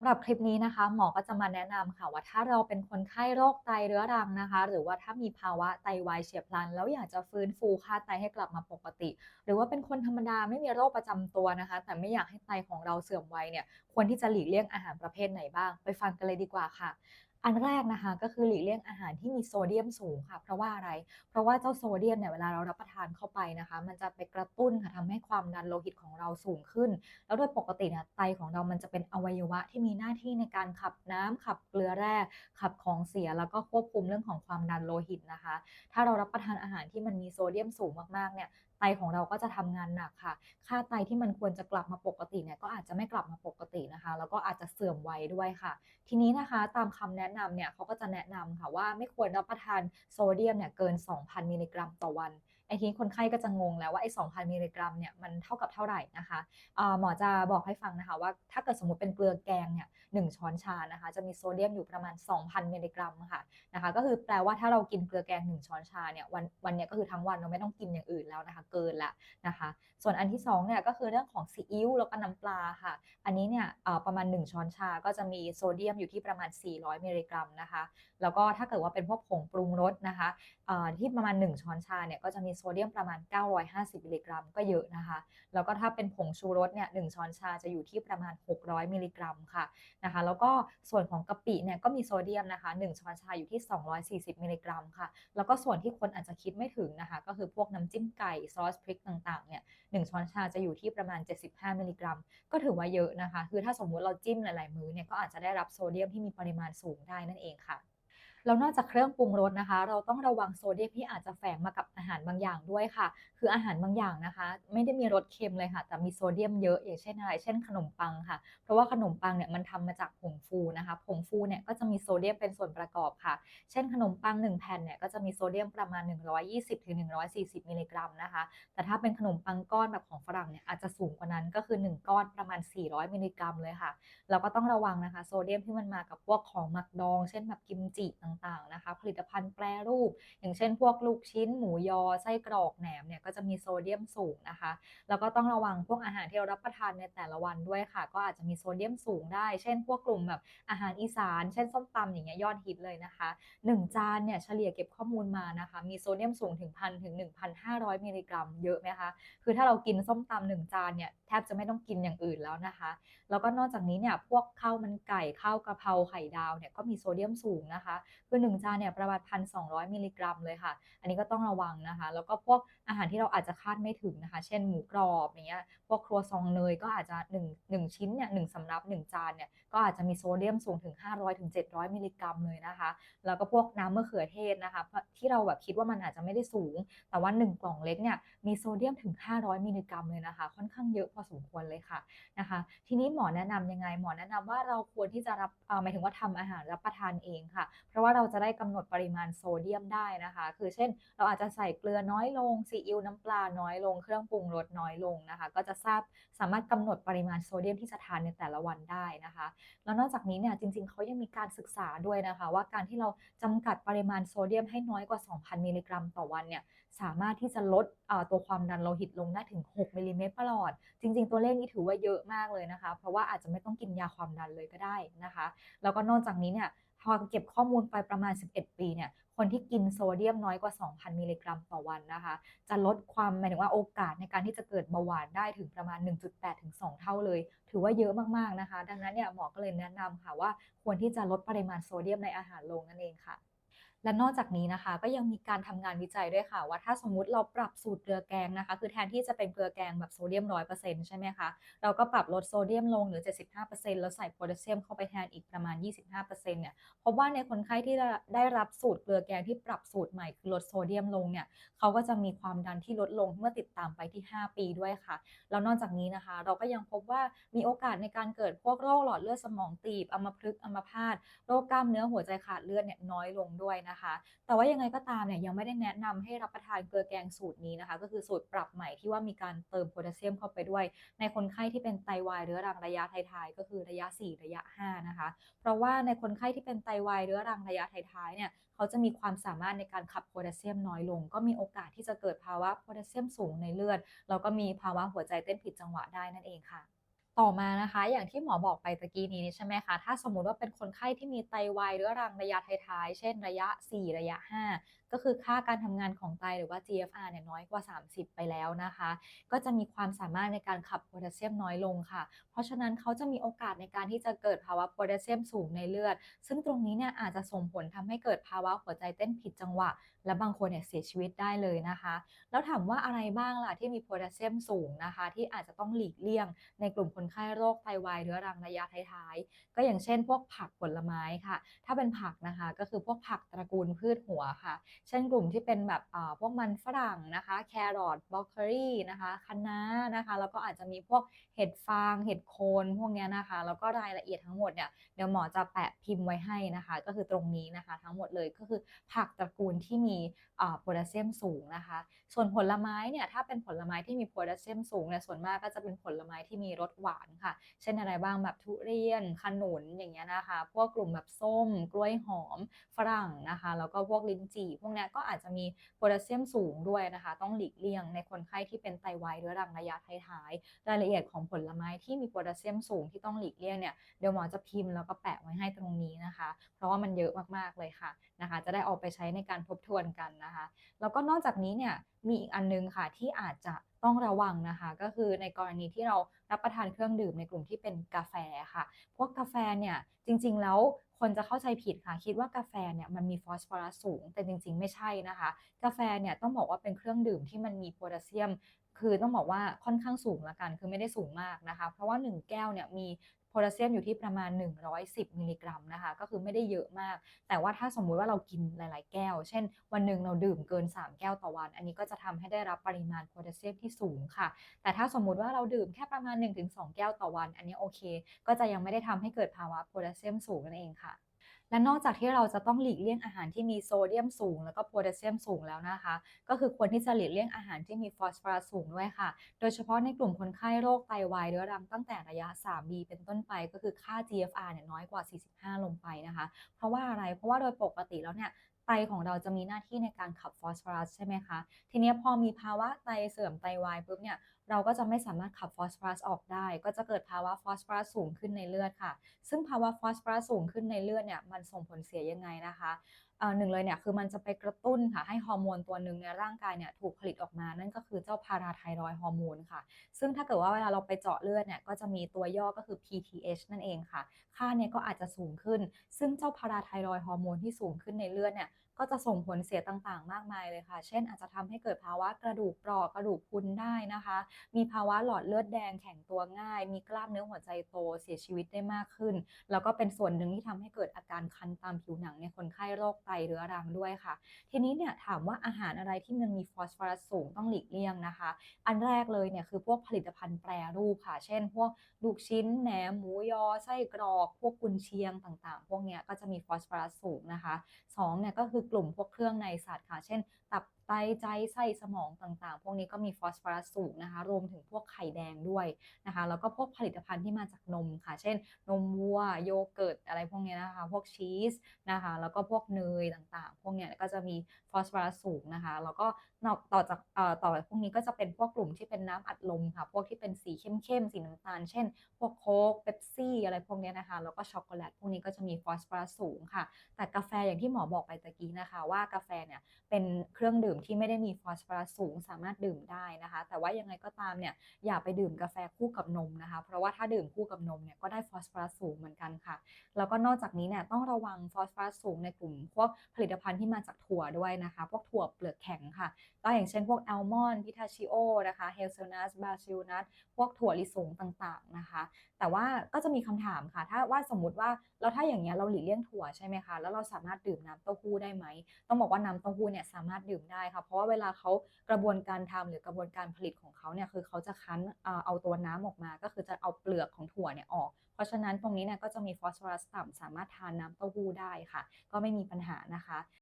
สำหรับคลิปนี้นะคะ หมอก็จะมาแนะนำค่ะว่าถ้าเราเป็นคนไข้โรคไตเรื้อรังนะคะ หรือว่าถ้ามีภาวะไตวายเฉียบพลัน แล้วอยากจะฟื้นฟูค่าไตให้กลับมาปกติ หรือว่าเป็นคนธรรมดาไม่มีโรคประจำตัวนะคะ แต่ไม่อยากให้ไตของเราเสื่อมวัยเนี่ยควรที่จะหลีกเลี่ยงอาหารประเภทไหนบ้าง ไปฟังกันเลยดีกว่าค่ะ อันแรกนะคะก็คือหลีกเลี่ยงอาหารที่มีโซเดียมสูงค่ะ เพราะว่าอะไร เพราะว่าเจ้าโซเดียมเนี่ยเวลาเรารับประทานเข้าไปนะคะ มันจะไปกระตุ้นค่ะทำให้ความดันโลหิตของเราสูงขึ้น แล้วโดยปกติเนี่ยไตของเรามันจะเป็นอวัยวะที่มีหน้าที่ในการขับน้ำขับเกลือแร่ขับของเสียแล้วก็ควบคุมเรื่องของความดันโลหิตนะคะ ถ้าเรารับประทานอาหารที่มันมีโซเดียมสูงมากๆเนี่ยไตของเราก็จะทำงานหนักค่ะ ค่าไตที่มันควรจะกลับมาปกติเนี่ยก็อาจจะไม่กลับมาปกตินะคะ แล้วก็อาจจะเสื่อมไวด้วยค่ะ ทีนี้นะคะตามคำแนะนำเนี่ยเขาก็จะแนะนำค่ะว่าไม่ควรรับประทานโซเดียมเนี่ยเกิน 2,000 มิลลิกรัมต่อวัน ไอ้ทีนี้คนไข้ก็จะงงแล้วว่าไอ้2,000มิลลิกรัมเนี่ยมันเท่ากับเท่าไหร่นะคะหมอจะบอกให้ฟังนะคะว่าถ้าเกิดสมมติเป็นเกลือแกงเนี่ย1ช้อนชานะคะจะมีโซเดียมอยู่ประมาณ 2,000มิลลิกรัมค่ะนะคะก็คือแปลว่าถ้าเรากินเกลือแกง 1 ช้อนชาเนี่ยวันวันเนี้ยก็คือทั้งวันเราไม่ต้องกินอย่างอื่นแล้วนะคะเกินล้วนะคะ ส่วนอันที่2เนี่ยก็คือเรื่องของซีอิ๊วแล้วก็น้ำปลาค่ะ อันนี้เนี่ยประมาณ 1 ช้อนชาก็จะมีโซเดียมอยู่ที่ประมาณ 400มิลลิกรัมนะคะแล้วก็ถ้าเกิดว่าเป็นพวกผงปรุงรสนะคะที่ประมาณ 1 ช้อนชาเนี่ยก็จะมีโซเดียมประมาณ 950 มิลลิกรัม ก็เยอะนะคะ แล้วก็ถ้าเป็นผงชูรสเนี่ย1ช้อนชาจะอยู่ที่ประมาณ 600 มิลลิกรัมค่ะนะคะ แล้วก็ส่วนของกะปิเนี่ยก็มีโซเดียมนะคะ1ช้อนชาอยู่ที่ 240 มิลลิกรัมค่ะ แล้วก็ส่วนที่คนอาจจะคิดไม่ถึงนะคะ ก็คือพวกน้ำจิ้มไก่ซอสพริกต่างๆเนี่ย1ช้อนชาจะอยู่ที่ประมาณ 75 มิลลิกรัม ก็ถือว่าเยอะนะคะ คือถ้าสมมุติเราจิ้มหลายๆมื้อเนี่ยก็อาจจะได้รับโซเดียมที่มีปริมาณสูงได้นั่นเองค่ะ แล้วนอกจากเครื่องปรุงรสนะคะ เราต้องระวังโซเดียมที่อาจจะแฝงมากับอาหารบางอย่างด้วยค่ะ คืออาหารบางอย่างนะคะ ไม่ได้มีรสเค็มเลยค่ะ แต่มีโซเดียมเยอะอย่างเช่นอะไร เช่นขนมปังค่ะ เพราะว่าขนมปังเนี่ยมันทำมาจากผงฟูนะคะ ผงฟูเนี่ยก็จะมีโซเดียมเป็นส่วนประกอบค่ะ เช่นขนมปัง 1 แผ่นเนี่ยก็จะมีโซเดียมประมาณ 120-140มิลลิกรัมนะคะ แต่ถ้าเป็นขนมปังก้อนแบบของฝรั่งเนี่ยอาจจะสูงกว่านั้นก็คือ 1 ก้อนประมาณ 400มิลลิกรัมเลยค่ะ เราก็ต้องระวังนะคะ โซเดียมที่มันมากับพวกของหมักดอง เช่นแบบกิมจิต่างๆนะคะ ผลิตภัณฑ์แปรรูป อย่างเช่น พวกลูกชิ้น หมูยอ ไส้กรอก แหนมเนี่ยก็จะมีโซเดียมสูงนะคะ แล้วก็ต้องระวังพวกอาหารที่เรารับประทานในแต่ละวันด้วยค่ะ ก็อาจจะมีโซเดียมสูงได้ เช่น พวกกลุ่มแบบอาหารอีสาน เช่นส้มตำอย่างเงี้ยยอดฮิตเลยนะคะ 1 จานเนี่ยเฉลี่ยเก็บข้อมูลมานะคะ มีโซเดียมสูงถึง1,000ถึง 1,500 มิลลิกรัม เยอะไหมคะ คือถ้าเรากินส้มตำ1จานเนี่ยแทบจะไม่ต้องกินอย่างอื่นแล้วนะคะ แล้วก็นอกจากนี้เนี่ยพวกข้าวมันไก่ข้าวกะเพราไข่ดาวเนี่ยก็มีโซเดียมสูงนะคะคือ1จานเนี่ยประมาณ1,200มิลลิกรัมเลยค่ะ อันนี้ก็ต้องระวังนะคะ แล้วก็พวกอาหารที่เราอาจจะคาดไม่ถึงนะคะ เช่นหมูกรอบอย่างเงี้ยพวกครัวซองเนยก็อาจจะ1 1ชิ้นเนี่ย1สำรับ 1 จานเนี่ยก็อาจจะมีโซเดียมสูงถึง 500ถึง700 มิลลิกรัมเลยนะคะ แล้วก็พวกน้ำมะเขือเทศนะคะที่เราแบบคิดว่ามันอาจจะไม่ได้สูง แต่ว่า 1 กล่องเล็กเนี่ยมีโซเดียมถึง 500 มิลลิกรัมเลยนะคะ ค่อนข้างเยอะพอสมควรเลยค่ะนะคะ ทีนี้หมอแนะนำยังไงหมอแนะนำว่าเราควรที่จะรับหมายถึงว่าทำอาหารรับประทานเองค่ะ เพราะว่าเราจะได้กำหนดปริมาณโซเดียมได้นะคะ คือเช่น เราอาจจะใส่เกลือน้อยลงซีอิ๊วน้ำปลาน้อยลงเครื่องปรุงรสน้อยลงนะคะ ก็จะทราบสามารถกำหนดปริมาณโซเดียมที่จะทานในแต่ละวันได้นะคะ แล้วนอกจากนี้เนี่ยจริงๆเขายังมีการศึกษาด้วยนะคะ ว่าการที่เราจำกัดปริมาณโซเดียมให้น้อยกว่า 2,000 มิลลิกรัมต่อวันเนี่ยสามารถที่จะลดตัวความดันโลหิตลงได้ถึง 6 มิลลิเมตรประหลอด จริง ๆ ตัวเลขนี้ถือว่าเยอะมากเลยนะคะ เพราะว่าอาจจะไม่ต้องกินยาความดันเลยก็ได้นะคะ แล้วก็นอกจากนี้เนี่ย อเก็บข้อมูลไปประมาณ 11 ปีเนี่ยคนที่กินโซเดียมน้อยกว่า 2,000 มิลลิกรัมต่อวันนะคะ จะลดความหมายถึงว่าโอกาสในการที่จะเกิดเบาหวานได้ถึงประมาณ 1.8 ถึง 2 เท่าเลย ถือว่าเยอะมาก ๆ นะคะ ดังนั้นเนี่ยหมอก็เลยแนะนำค่ะว่าควรที่จะลดปริมาณโซเดียมในอาหารลงนั่นเองค่ะ และนอกจากนี้นะคะ ก็ยังมีการทำงานวิจัยด้วยค่ะ ว่าถ้าสมมุติเราปรับสูตรเกลือแกงนะคะ คือแทนที่จะเป็นเกลือแกงแบบโซเดียม100%ใช่ไหมคะ เราก็ปรับลดโซเดียมลงเหลือ 75%แล้วใส่โพแทสเซียมเข้าไปแทนอีกประมาณ 25%เนี่ยพบว่าในคนไข้ที่ได้รับสูตรเกลือแกงที่ปรับสูตรใหม่คือลดโซเดียมลงเนี่ยเขาก็จะมีความดันที่ลดลงเมื่อติดตามไปที่ 5 ปีด้วยค่ะแล้วนอกจากนี้นะคะ เราก็ยังพบว่ามีโอกาสในการเกิดพวกโรคหลอดเลือดสมองตีบอัมพฤกษ์อัมพาตโรคกล้ามเนื้อหัวใจขาดเลือดเนี่ยน้อยลงด้วยนะคะ แต่ว่ายังไงก็ตามเนี่ยยังไม่ได้แนะนำให้รับประทานเกลือแกงสูตรนี้นะคะ ก็คือสูตรปรับใหม่ที่ว่ามีการเติมโพแทสเซียมเข้าไปด้วย ในคนไข้ที่เป็นไตวายเรื้อรังระยะท้ายๆก็คือระยะ 4 ระยะ 5 นะคะ เพราะว่าในคนไข้ที่เป็นไตวายเรื้อรังระยะท้ายๆเนี่ยเขาจะมีความสามารถในการขับโพแทสเซียมน้อยลง ก็มีโอกาสที่จะเกิดภาวะโพแทสเซียมสูงในเลือดแล้วก็มีภาวะหัวใจเต้นผิดจังหวะได้นั่นเองค่ะ ต่อมานะคะ อย่างที่หมอบอกไปตะกี้นี้ใช่ไหมคะ ถ้าสมมุติว่าเป็นคนไข้ที่มีไตวายเรื้อรังระยะท้ายๆ เช่นระยะ 4 ระยะ 5ก็คือค่าการทำงานของไตหรือว่า GFR เนี่ยน้อยกว่า 30 ไปแล้วนะคะ ก็จะมีความสามารถในการขับโพแทสเซียมน้อยลงค่ะ เพราะฉะนั้นเขาจะมีโอกาสในการที่จะเกิดภาวะโพแทสเซียมสูงในเลือด ซึ่งตรงนี้เนี่ยอาจจะส่งผลทำให้เกิดภาวะหัวใจเต้นผิดจังหวะ และบางคนเนี่ยเสียชีวิตได้เลยนะคะ แล้วถามว่าอะไรบ้างล่ะที่มีโพแทสเซียมสูงนะคะ ที่อาจจะต้องหลีกเลี่ยง ในกลุ่มคนไข้โรคไตวายเรื้อรังระยะท้ายๆ ก็อย่างเช่น พวกผักผลไม้ค่ะ ถ้าเป็นผักนะคะ ก็คือพวกผักตระกูลพืชหัวค่ะเช่นกลุ่มที่เป็นแบบพวกมันฝรั่งนะคะ แครอทบรอกโคลีนะคะคะน้านะคะ แล้วก็อาจจะมีพวกเห็ดฟาง เห็ดโคนพวกนี้นะคะ แล้วก็รายละเอียดทั้งหมดเนี่ยเดี๋ยวหมอจะแปะพิมพ์ไว้ให้นะคะ ก็คือตรงนี้นะคะ ทั้งหมดเลยก็คือผักตระกูลที่มีโพแทสเซียมสูงนะคะ ส่วนผลไม้เนี่ยถ้าเป็นผลไม้ที่มีโพแทสเซียมสูงเนี่ยส่วนมากก็จะเป็นผลไม้ที่มีรสหวานค่ะ เช่นอะไรบ้างแบบทุเรียนขนุนอย่างเงี้ยนะคะ พวกกลุ่มแบบส้ม กล้วยหอมฝรั่งนะคะ แล้วก็พวกลิ้นจี่พวกเนี้ยก็อาจจะมีโพแทสเซียมสูงด้วยนะคะ ต้องหลีกเลี่ยงในคนไข้ที่เป็นไตวายเรื้อรังระยะท้ายๆรายละเอียดของผลไม้ที่มีโพแทสเซียมสูงที่ต้องหลีกเลี่ยงเนี่ยเดี๋ยวหมอจะพิมพ์แล้วก็แปะไว้ให้ตรงนี้นะคะ เพราะว่ามันเยอะมากๆเลยค่ะนะคะ จะได้เอาไปใช้ในการทบทวนกันนะคะ แล้วก็นอกจากนี้เนี่ยมีอีกอันนึงค่ะที่อาจจะต้องระวังนะคะ ก็คือในกรณีที่เรารับประทานเครื่องดื่มในกลุ่มที่เป็นกาแฟค่ะ พวกกาแฟเนี่ยจริงๆแล้ว คนจะเข้าใจผิดค่ะ คิดว่ากาแฟเนี่ยมันมีฟอสฟอรัสสูง แต่จริงๆ ไม่ใช่นะคะ กาแฟเนี่ยต้องบอกว่าเป็นเครื่องดื่มที่มันมีโพแทสเซียมคือต้องบอกว่าค่อนข้างสูงละกัน คือไม่ได้สูงมากนะคะ เพราะว่า 1 แก้วเนี่ยมี โพแทสเซียมอยู่ที่ประมาณ 110 มิลลิกรัมนะคะ ก็คือไม่ได้เยอะมาก แต่ว่าถ้าสมมุติว่าเรากินหลาย ๆ แก้ว เช่น วันหนึ่งเราดื่มเกิน 3 แก้วต่อวัน อันนี้ก็จะทำให้ได้รับปริมาณโพแทสเซียมที่สูงค่ะ แต่ถ้าสมมุติว่าเราดื่มแค่ประมาณ 1-2 แก้วต่อวัน อันนี้โอเค ก็จะยังไม่ได้ทำให้เกิดภาวะโพแทสเซียมสูงนั่นเองค่ะ และนอกจากที่เราจะต้องหลีกเลี่ยงอาหารที่มีโซเดียมสูง แล้วก็โพแทสเซียมสูงแล้วนะคะ ก็คือควรที่จะหลีกเลี่ยงอาหารที่มีฟอสฟอรัสสูงด้วยค่ะ โดยเฉพาะในกลุ่มคนไข้โรคไตวายเรื้อรังตั้งแต่ระยะ 3B เป็นต้นไปก็คือค่า GFR เนี่ยน้อยกว่า 45 ลงไปนะคะ เพราะว่าอะไร เพราะว่าโดยปกติแล้วเนี่ยไตของเราจะมีหน้าที่ในการขับฟอสฟอรัสใช่ไหมคะ ทีนี้พอมีภาวะไตเสื่อมไตวายปุ๊บเนี่ย เราก็จะไม่สามารถขับฟอสฟอรัสออกได้ ก็จะเกิดภาวะฟอสฟอรัสสูงขึ้นในเลือดค่ะ ซึ่งภาวะฟอสฟอรัสสูงขึ้นในเลือดเนี่ยมันส่งผลเสียยังไงนะคะ หนึ่งเลยเนี่ยคือมันจะไปกระตุ้นค่ะให้ฮอร์โมนตัวหนึ่งในร่างกายเนี่ยถูกผลิตออกมา นั่นก็คือเจ้าพาราไทรอยฮอร์โมนค่ะ ซึ่งถ้าเกิดว่าเวลาเราไปเจาะเลือดเนี่ยก็จะมีตัวย่อก็คือ PTH นั่นเองค่ะ ค่าเนี่ยก็อาจจะสูงขึ้น ซึ่งเจ้าพาราไทรอยฮอร์โมนที่สูงขึ้นในเลือดเนี่ยก็จะส่งผลเสียต่างๆ มากมายเลยค่ะ เช่นอาจจะทำให้เกิดภาวะกระดูกเปราะกระดูกพุนได้นะคะ มีภาวะหลอดเลือดแดงแข็งตัวง่าย มีกล้ามเนื้อหัวใจโตเสียชีวิตได้มากขึ้น แล้วก็เป็นส่วนหนึ่งที่ทำให้เกิดอาการคันตามผิวหนังในคนไข้โรคไตเรื้อรังด้วยค่ะ ทีนี้เนี่ยถามว่าอาหารอะไรที่มันมีฟอสฟอรัสสูงต้องหลีกเลี่ยงนะคะ อันแรกเลยเนี่ยคือพวกผลิตภัณฑ์แปรรูปค่ะ เช่น พวกลูกชิ้นแหนมหมูยอไส้กรอก พวกกุนเชียงต่างๆ พวกเนี้ยก็จะมีฟอสฟอรัสสูงนะคะสองเนี่ยก็คือกลุ่มพวกเครื่องในสัตว์ค่ะ เช่น ตับ ไตใจไส้สมองต่างๆ พวกนี้ก็มีฟอสฟอรัสสูงนะคะ รวมถึงพวกไข่แดงด้วยนะคะ แล้วก็พวกผลิตภัณฑ์ที่มาจากนมค่ะ เช่น นมวัวโยเกิร์ตอะไรพวกนี้นะคะ พวกชีสนะคะ แล้วก็พวกเนยต่างๆ พวกเนี้ยก็จะมีฟอสฟอรัสสูงนะคะ แล้วก็นอกต่อจากเอ่อต่อจากพวกนี้ก็จะเป็นพวกกลุ่มที่เป็นน้ำอัดลมค่ะ พวกที่เป็นสีเข้มๆ สีน้ำตาล เช่น พวกโค้กเป๊ปซี่อะไรพวกนี้นะคะ แล้วก็ช็อกโกแลตพวกนี้ก็จะมีฟอสฟอรัสสูงค่ะ แต่กาแฟอย่างที่หมอบอกไปตะกี้นะคะ ว่ากาแฟเนี่ยเป็นเครื่องดื่มที่ไม่ได้มีฟอสฟอรัสสูงสามารถดื่มได้นะคะ แต่ว่ายังไงก็ตามเนี่ยอย่าไปดื่มกาแฟคู่กับนมนะคะ เพราะว่าถ้าดื่มคู่กับนมเนี่ยก็ได้ฟอสฟอรัสสูงเหมือนกันค่ะ แล้วก็นอกจากนี้เนี่ยต้องระวังฟอสฟอรัสสูงในกลุ่มพวกผลิตภัณฑ์ที่มาจากถั่วด้วยนะคะ พวกถั่วเปลือกแข็งค่ะก็อย่างเช่นพวกแอลมอนด์พิทาชิโอนะคะเฮลเซนัสบาซิลนัทพวกถั่วลิสงต่างๆนะคะ แต่ว่าก็จะมีคำถามค่ะ ถ้าว่าสมมติว่าแล้วถ้าอย่างเงี้ยเราหลีกเลี่ยงถั่วใช่ไหมคะแล้วเราสามารถดื่มน้ำเต้าหู้ได้ไหมต้องบอกว่าน้ำเต้าหู้เนี่ยสามารถดื่มได้ค่ะ เพราะว่าเวลาเขากระบวนการทำหรือกระบวนการผลิตของเขาเนี่ยคือเขาจะคั้นเอาตัวน้ำออกมา ก็คือจะเอาเปลือกของถั่วเนี่ยออก เพราะฉะนั้นตรงนี้เนี่ยก็จะมีฟอสฟอรัสต่ำสามารถทานน้ำเต้าหู้ได้ค่ะ ก็ไม่มีปัญหานะคะ